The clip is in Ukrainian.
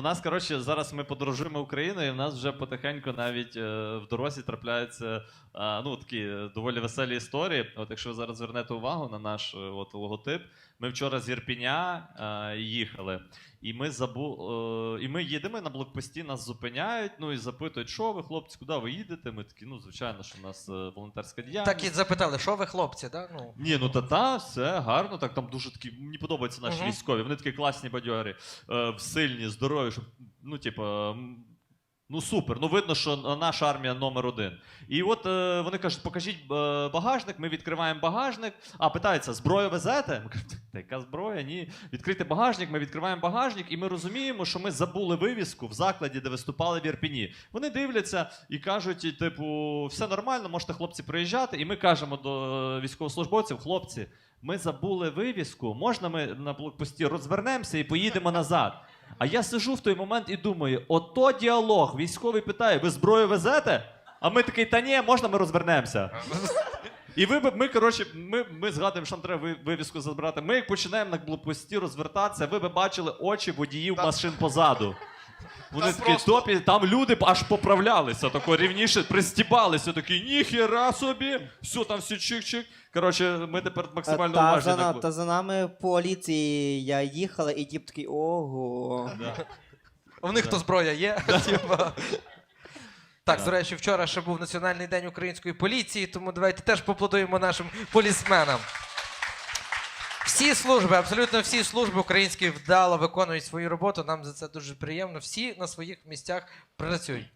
в нас, коротше, зараз ми подорожуємо Україною, і в нас вже потихеньку навіть е, в дорозі трапляються а, ну, такі е, доволі веселі історії. От якщо ви зараз звернете увагу на наш е, от, логотип, ми вчора з Ірпіня е, їхали, і ми забу... е, і ми їдемо на блокпості, нас зупиняють, ну і запитують, що ви, хлопці, куди ви їдете? Ми такі, ну, звичайно, що в нас е, волонтерська діяльність. Так і запитали, що ви хлопці, да? Ну. Ні, ну та та, все гарно. Так там дуже такі. Мені подобаються наші Мгм. військові. Вони такі класні бадьорі, е, сильні, здорові, щоб, ну, типу, ну супер. Ну видно, що наша армія номер один. І от е, вони кажуть, покажіть е, багажник, ми відкриваємо багажник. А питаються, зброю везете? Ми кажемо, та яка зброя? Ні. Відкрити багажник, ми відкриваємо багажник, і ми розуміємо, що ми забули вивіску в закладі, де виступали в Ірпіні. Вони дивляться і кажуть, типу, все нормально, можете хлопці приїжджати. І ми кажемо до е, військовослужбовців, хлопці, ми забули вивіску, можна ми на блокпості розвернемося і поїдемо назад. А я сижу в той момент і думаю: ото діалог. Військовий питає: ви зброю везете? А ми такий, та ні, можна ми розвернемося. І ви, би ми, коротше, ми, ми згадуємо, що нам треба вивіску забрати. Ми як починаємо на блокпості розвертатися, ви би бачили очі водіїв машин позаду. Вони Там такі просто- топі, там люди аж поправлялися, тако рівніше, пристібалися, такі, ніхера собі, все, там всі чик-чик. Коротше, ми тепер максимально та, уважні. за, на та за нами поліція їхала, і діп такий ого. Да. У них то зброя є. типа. Так, Да. до речі, вчора ще був Національний день української поліції, тому давайте теж поплодуємо нашим полісменам. Всі служби, абсолютно всі служби українські вдало виконують свою роботу. Нам за це дуже приємно. Всі на своїх місцях працюють.